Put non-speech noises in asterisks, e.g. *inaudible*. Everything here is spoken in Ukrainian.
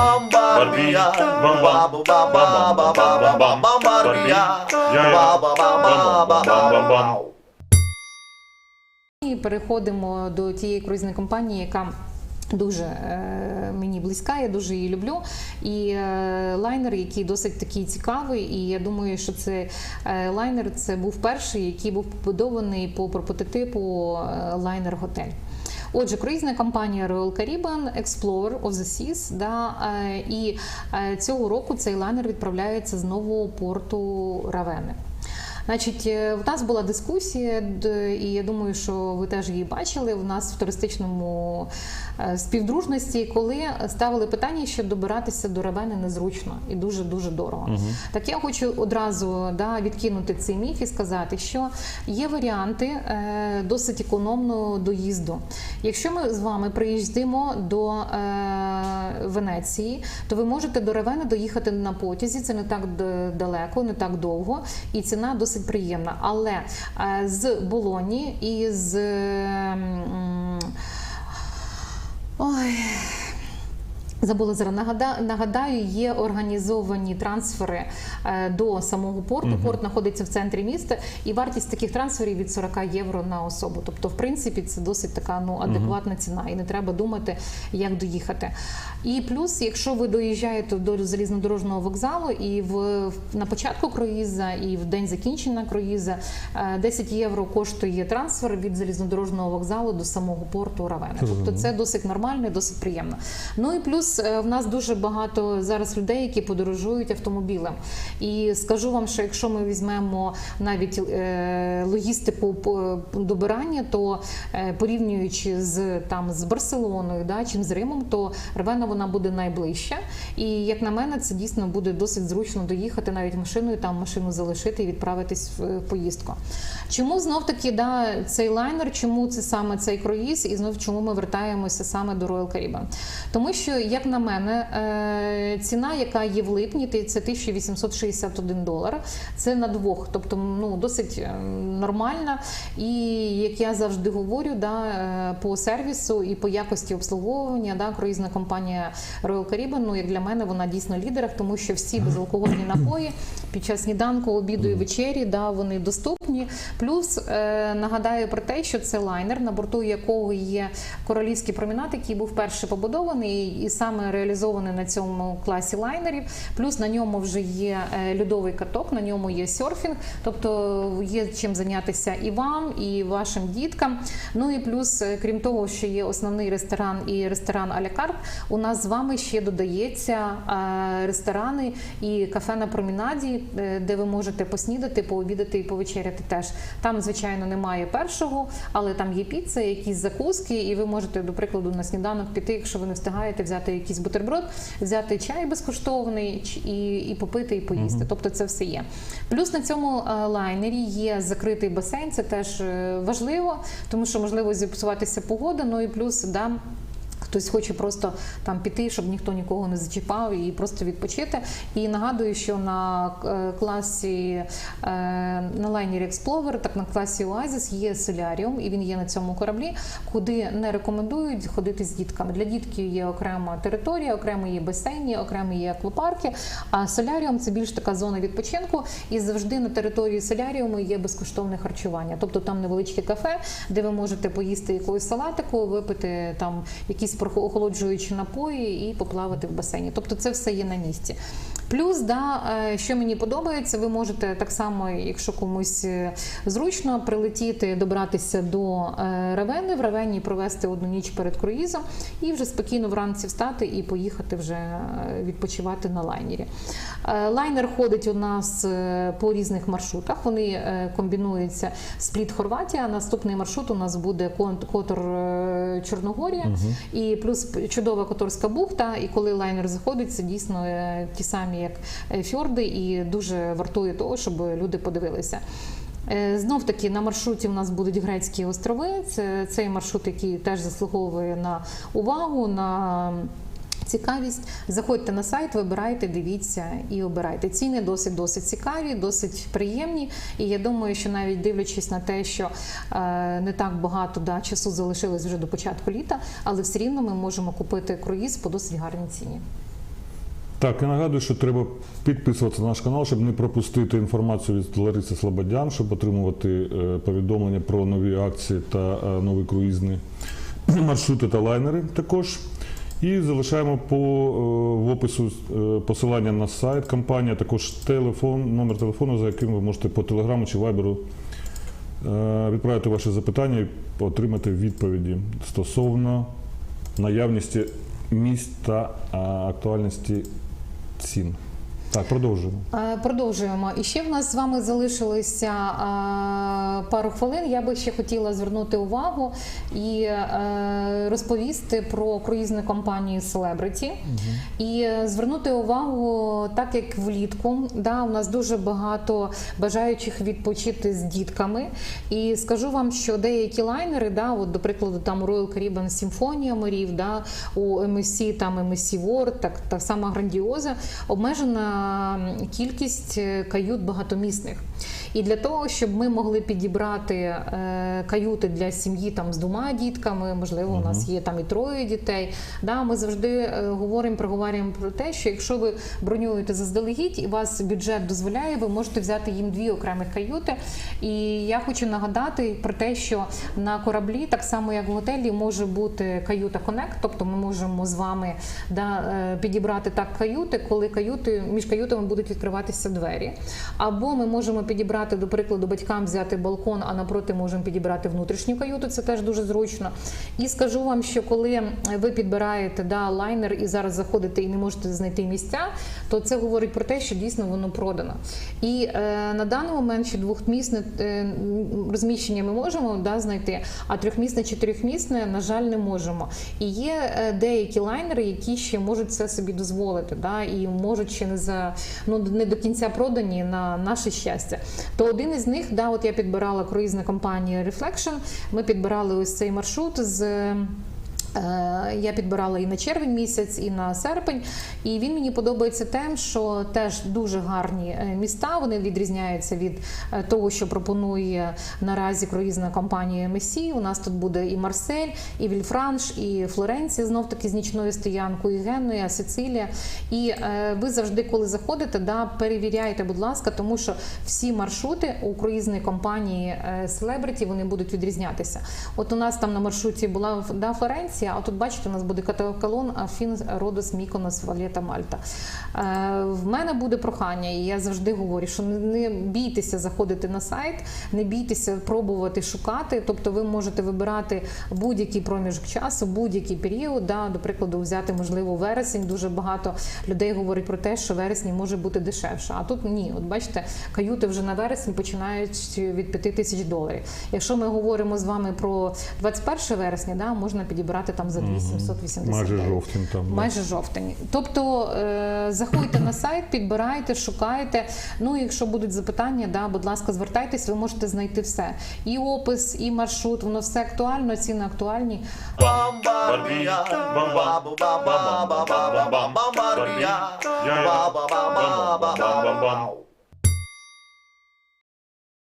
Бомбардія, ба-ба-ба-ба-ба-ба-ба. І переходимо до тієї круїзної компанії, яка Дуже е, мені близька, я дуже її люблю. І е, лайнер, який досить такий цікавий, і я думаю, що це е, лайнер це був перший, який був побудований по прототипу е, лайнер готель. Отже, круїзна компанія Royal Caribbean Explorer of the Seas, да, е, і е, цього року цей лайнер відправляється знову у порту Равени. Значить, е, в нас була дискусія, і я думаю, що ви теж її бачили. В нас в туристичному е, співдружності, коли ставили питання, що добиратися до Равени незручно і дуже дуже дорого. Так я хочу одразу да, відкинути цей міф і сказати, що є варіанти е, досить економного доїзду. Якщо ми з вами приїздимо до е, Венеції, то ви можете до Равени доїхати на потязі. Це не так далеко, не так довго, і ціна досить приємна. Але е, з Болоні і з ой. Забула зараз нагада- нагадаю, є організовані трансфери е, до самого порту. Порт знаходиться в центрі міста, і вартість таких трансферів від 40 євро на особу. Тобто, в принципі, це досить така ну адекватна ціна, і не треба думати, як доїхати. І плюс, якщо ви доїжджаєте до залізнодорожнього вокзалу, і в на початку круїза, і в день закінчення круїза е, 10 євро коштує трансфер від залізнодорожного вокзалу до самого порту Равени. Тобто це досить нормально, і досить приємно. Ну і плюс е, в нас дуже багато зараз людей, які подорожують автомобілем. І скажу вам, що якщо ми візьмемо навіть е, логістику добирання, то е, порівнюючи з там з Барселоною, да, чим з Римом, то Равена вона буде найближча. І як на мене, це дійсно буде досить зручно доїхати навіть машиною, там машину залишити і відправитись в поїздку. Чому знов таки да, цей лайнер, чому це саме цей круїз, і знов чому ми вертаємося саме до Royal Caribbean? Тому що, як на мене, е, ціна, яка є в липні, це 1861 долар. Це на двох, тобто ну досить е, нормальна. І як я завжди говорю, да, е, по сервісу і по якості обслуговування, да, круїзна компанія Royal Caribbean, ну як для мене, вона дійсно в лідерах, тому що всі безалкогольні напої під час сніданку, обіду і вечері, да, вони доступні. Плюс нагадаю про те, що це лайнер, на борту якого є королівський промінат, який був перше побудований і саме реалізований на цьому класі лайнерів. Плюс на ньому вже є е, льодовий каток, на ньому є серфінг, тобто є чим зайнятися і вам, і вашим діткам. Ну і плюс, е, крім того, що є основний ресторан і ресторан а-ля у нас з вами ще додається е, ресторани і кафе на промінаді, де ви можете поснідати, пообідати і повечеряти теж. Там, звичайно, немає першого, але там є піца, якісь закуски, і ви можете, до прикладу, на сніданок піти, якщо ви не встигаєте взяти якийсь бутерброд, взяти чай безкоштовний і, і попити, і поїсти. Тобто це все є. Плюс на цьому е, лайнері є закритий басейн, це теж е, важливо, тому що можливо зіпсуватися погода. Ну і плюс да. Хтось хоче просто там піти, щоб ніхто нікого не зачіпав і просто відпочити. І нагадую, що на е, класі е, на лайнері Explorer, так на класі Oasis є соляріум, і він є на цьому кораблі, куди не рекомендують ходити з дітками. Для дітків є окрема територія, окремо є басейні, окремо є аквапарки. А соляріум це більш така зона відпочинку, і завжди на території соляріуму є безкоштовне харчування. Тобто там невеличке кафе, де ви можете поїсти якогось салатику, випити там якісь охолоджуючі напої і поплавати в басейні. Тобто це все є на місці. Плюс, да, е, що мені подобається, ви можете так само, якщо комусь е, зручно, прилетіти, добратися до е, Равени, в Равені провести одну ніч перед круїзом і вже спокійно вранці встати і поїхати вже відпочивати на лайнері. Лайнер ходить у нас по різних маршрутах. Вони комбінуються спліт Хорватія. Наступний маршрут у нас буде Котор Чорногорія і плюс чудова Которська бухта. І коли лайнер заходить, це дійсно ті самі як фьорди, і дуже вартує того, щоб люди подивилися. Е, Знов таки на маршруті у нас будуть грецькі острови. Це цей маршрут, який теж заслуговує на увагу. на Цікавість, заходьте на сайт, вибирайте, дивіться і обирайте. Ціни досить досить цікаві, досить приємні. І я думаю, що навіть дивлячись на те, що е, не так багато да, часу залишилось вже до початку літа, але все рівно ми можемо купити круїз по досить гарній ціні. Так, я нагадую, що треба підписуватися на наш канал, щоб не пропустити інформацію від Лариси Слободян, щоб отримувати е, повідомлення про нові акції та е, нові круїзні *clears throat* маршрути та лайнери також. І залишаємо по е, в опису посилання на сайт компанії, також телефон, номер телефону, за яким ви можете по телеграму чи вайберу відправити ваші запитання і отримати відповіді стосовно наявності місць та актуальності цін. Так, продовжуємо. Е, Продовжуємо. І ще в нас з вами залишилося е, пару хвилин. Я би ще хотіла звернути увагу і е, розповісти про круїзну компанію Celebrity. І е, звернути увагу, так як влітку, да, у нас дуже багато бажаючих відпочити з дітками. І скажу вам, що деякі лайнери, да, от, до прикладу, там Royal Caribbean Симфонія морів, да, у MSC, там MSC World, так, так само грандіоза, обмежена кількість е, кают багатомісних. І для того, щоб ми могли підібрати е, каюти для сім'ї там з двома дітками, можливо, у нас є там і троє дітей. Да, ми завжди е, говоримо, проговорюємо про те, що якщо ви бронюєте заздалегідь і вас бюджет дозволяє, ви можете взяти їм дві окремих каюти. І я хочу нагадати про те, що на кораблі, так само як в готелі, може бути каюта Connect, тобто ми можемо з вами да, е, підібрати так каюти, коли каюти між каютами будуть відкриватися двері. Або ми можемо підібрати, до прикладу, батькам взяти балкон, а напроти можемо підібрати внутрішню каюту. Це теж дуже зручно. І скажу вам, що коли ви підбираєте да, лайнер і зараз заходите і не можете знайти місця, то це говорить про те, що дійсно воно продано. І е, на даний момент ще двохмісне е, розміщення ми можемо да, знайти, а трьохмісне, чотирьохмісне, на жаль, не можемо. І є е, деякі лайнери, які ще можуть це собі дозволити, да, і можуть ще не за ну не до кінця продані на наше щастя. То один із них, да, от я підбирала круїзна компанія Reflection. Ми підбирали ось цей маршрут з. Е, Я підбирала і на червень місяць, і на серпень, і він мені подобається тим, що теж дуже гарні е, міста. Вони відрізняються від е, того, що пропонує наразі круїзна компанія MSC. У нас тут буде і Марсель, і Вільфранш, і Флоренція, знов таки з нічною стоянкою, і Генуя, Сицилія. І ви завжди, коли заходите, да, перевіряйте, будь ласка, тому що всі маршрути у круїзної компанії Celebrity вони будуть відрізнятися. От у нас там на маршруті була да, Флоренція, а тут бачите, у нас буде Каталон, Афін, Родос, Міконос, Валета, Мальта. Е, в мене буде прохання, і я завжди говорю, що не, бійтеся заходити на сайт, не бійтеся пробувати шукати. Тобто ви можете вибирати будь-який проміжок часу, будь-який період. Да, до прикладу, взяти можливо вересень. Дуже багато людей говорять про те, що вересні може бути дешевше. А тут ні. От бачите, каюти вже на вересень починають від 5 тисяч доларів. Якщо ми говоримо з вами про 21 вересня, да, можна підібрати там за 2789. Майже жовтень там. Майже жовтень. Тобто е, заходьте на сайт, підбирайте, шукайте. Ну, якщо будуть запитання, да, будь ласка, звертайтесь, ви можете знайти все. І опис, і маршрут, воно все актуально, ціни актуальні. Бомбардія,